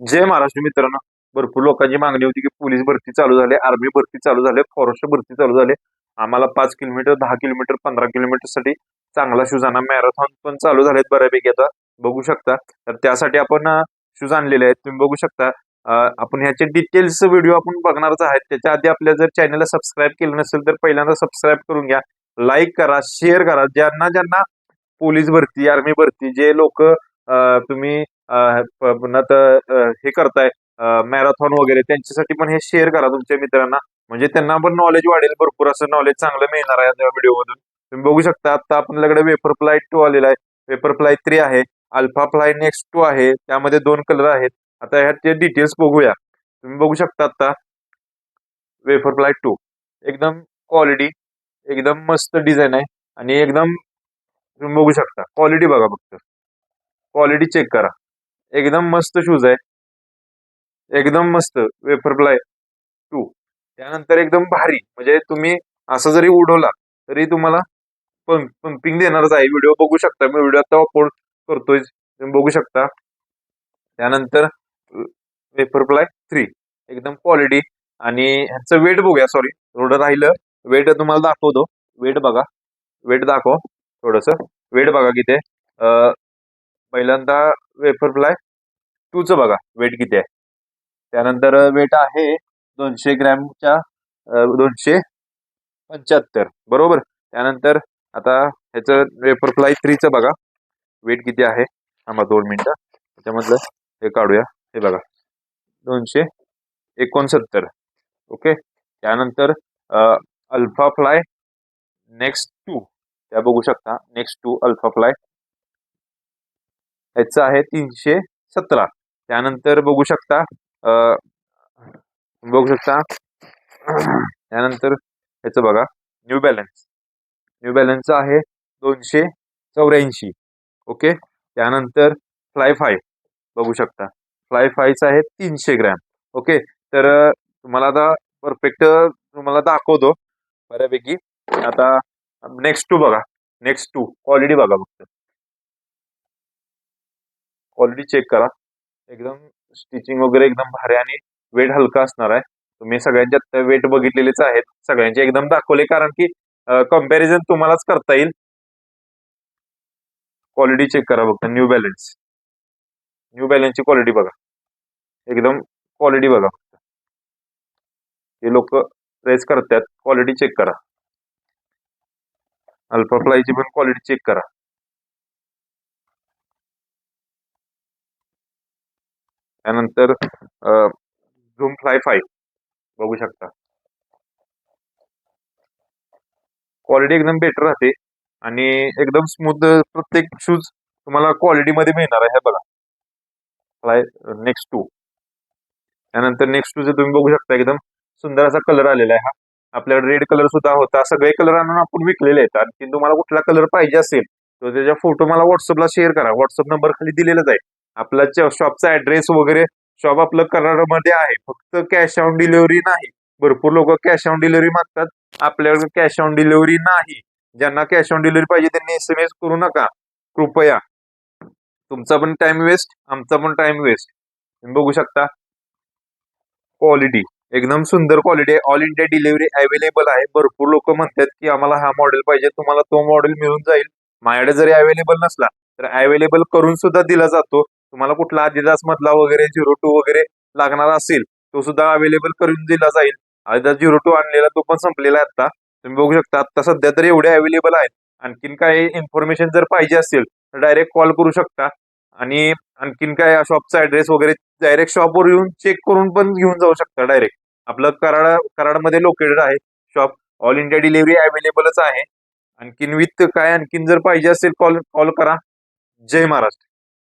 जय महाराष्ट्र मित्रांनो. भरपूर लोकांची मागणी होती की पोलीस भरती चालू झाली आर्मी भरती चालू झाली फॉरेस्ट भरती चालू झाली. आम्हाला पाच किलोमीटर दहा किलोमीटर पंधरा किलोमीटरसाठी चांगला शूज आणा मॅरेथॉन पण चालू झालेत बऱ्यापैकी आता. बघू शकता. तर त्यासाठी आपण शूज आणलेले आहेत. तुम्ही बघू शकता. आपण ह्याचे डिटेल्स व्हिडिओ आपण बघणारच आहेत. त्याच्या आधी आपल्या जर चॅनलला सबस्क्राईब केलं नसेल तर पहिल्यांदा सबस्क्राईब करून घ्या. लाईक करा शेअर करा. ज्यांना ज्यांना पोलीस भरती आर्मी भरती जे लोक तुम्ही पुन्हा तर, हे करताय मॅरेथॉन वगैरे त्यांच्यासाठी पण हे शेअर करा तुमच्या मित्रांना. म्हणजे त्यांना पण नॉलेज वाढेल भरपूर असं नॉलेज चांगलं मिळणार आहे या व्हिडिओ मधून. तुम्ही बघू शकता आता आपल्याकडे वेपर फ्लाय टू आलेला आहे. वेपर फ्लाय थ्री आहे अल्फा फ्लाय नेक्स्ट टू आहे त्यामध्ये दोन कलर आहेत. आता ह्याचे डिटेल्स बघूया. तुम्ही बघू शकता आता वेफर फ्लाय टू एकदम क्वालिटी एकदम मस्त डिझाईन आहे. आणि एकदम तुम्ही बघू शकता क्वालिटी बघा फक्त. क्वालिटी चेक करा. एकदम मस्त शूज आहे एकदम मस्त वेफरफ्लाय टू त्यानंतर एकदम भारी. म्हणजे तुम्ही असं जरी उडवला तरी तुम्हाला पंप पंपिंग देणारच आहे. व्हिडिओ बघू शकता. मी व्हिडिओ आता अपलोड करतोय. तुम्ही बघू शकता. त्यानंतर वेफरफ्लाय थ्री एकदम क्वालिटी आणि ह्याचं वेट बघूया. सॉरी थोडं राहिलं. वेट तुम्हाला दाखवतो. वेट बघा. वेट दाखव. थोडस. वेट बघा किती पहिल्यांदा वेफर फ्लाय टूचं बघा वेट किती आहे? त्यानंतर वेट आहे दोनशे ग्रॅमच्या दोनशे पंच्याहत्तर. बरोबर? त्यानंतर आता ह्याचं वेफर फ्लाय थ्रीचं बघा. वेट किती आहे? थांबा दोन मिनटं. त्याच्यामधलं हे काढूया. हे बघा. दोनशे एकोणसत्तर. ओके? त्यानंतर अल्फा फ्लाय नेक्स्ट टू त्या बघू शकता. नेक्स्ट टू अल्फा फ्लाय ह्याचं आहे तीनशे सतरा. त्यानंतर बघू शकता बघू शकता. त्यानंतर ह्याचं बघा न्यू बॅलन्स न्यू बॅलन्स आहे दोनशे चौऱ्याऐंशी. ओके? त्यानंतर फ्लाय फाय बघू शकता. फ्लाय फायचं आहे तीनशे ग्रॅम. ओके? तर तुम्हाला आता परफेक्ट तुम्हाला दाखवतो बऱ्यापैकी. आता नेक्स्ट टू बघा. नेक्स्ट टू क्वालिटी बघा फक्त. क्वालिटी चेक करा. एकदम स्टिचिंग वगैरे एकदम भारी आणि वेट हलका असणार आहे. तुम्ही सगळ्यांच्यात वेट बघितलेलेच आहेत. सगळ्यांचे एकदम दाखवले कारण की कंपॅरिझन तुम्हालाच करता येईल. क्वालिटी चेक करा फक्त. न्यू बॅलन्स न्यू बॅलन्सची क्वालिटी बघा. एकदम क्वालिटी बघा फक्त. हे लोक रेस करतात. क्वालिटी चेक करा. अल्फाफ्लायची पण क्वालिटी चेक करा. त्यानंतर झूम फ्लाय फाईव्ह बघू शकता. क्वालिटी एकदम बेटर राहते आणि एकदम स्मूथ प्रत्येक शूज तुम्हाला क्वालिटीमध्ये मिळणार आहे हे बघा. फ्लाय नेक्स्ट टू त्यानंतर नेक्स्ट टूचे तुम्ही बघू शकता एकदम सुंदर असा कलर आलेला आहे हा. आपल्याकडे रेड कलर सुद्धा होता. सगळे कलर आणून आपण विकलेले आहेत आणखी तुम्हाला कुठला कलर पाहिजे असेल तर त्याच्या फोटो मला व्हॉट्सअपला शेअर करा. व्हॉट्सअप नंबर खाली दिलेलाच आहे. आपला शॉपचा ऍड्रेस वगैरे शॉप आपलं कराडमध्ये आहे. फक्त कॅश ऑन डिलिव्हरी नाही. भरपूर लोक कॅश ऑन डिलिव्हरी मागतात. आपल्याकडे कॅश ऑन डिलिव्हरी नाही. ज्यांना कॅश ऑन डिलिव्हरी पाहिजे त्यांनी एस एम एस करू नका. कृपया. तुमचा पण टाइम वेस्ट आमचा पण टाइम वेस्ट तुम्ही बघू शकता. क्वालिटी एकदम सुंदर क्वालिटी आहे. ऑल इंडिया डिलिव्हरी अवेलेबल आहे. भरपूर लोक म्हणतात की आम्हाला हा मॉडेल पाहिजे. तुम्हाला तो मॉडेल मिळून जाईल. माझ्याकडे जरी अवेलेबल नसला तर अवेलेबल करून सुद्धा दिला जातो. तुम्हाला कुठला आदिदास मधला वगैरे झिरो टू वगैरे लागणार असेल तो सुद्धा अवेलेबल करून दिला जाईल. आदिदास झिरो टू आणलेला तो पण संपलेला आहे आता. तुम्ही बघू शकता आता सध्या तर एवढे अवेलेबल आहेत. आणखीन काय इन्फॉर्मेशन जर पाहिजे असेल तर डायरेक्ट कॉल करू शकता. आणि आणखीन काय शॉपचा ऍड्रेस वगैरे डायरेक्ट शॉपवर येऊन चेक करून पण घेऊन जाऊ शकता डायरेक्ट आपलं कराड कराडमध्ये लोकेटेड आहे. शॉप ऑल इंडिया डिलिव्हरी अवेलेबलच आहे. आणखीन विथ काय आणखीन जर पाहिजे असेल कॉल कॉल करा. जय महाराष्ट्र.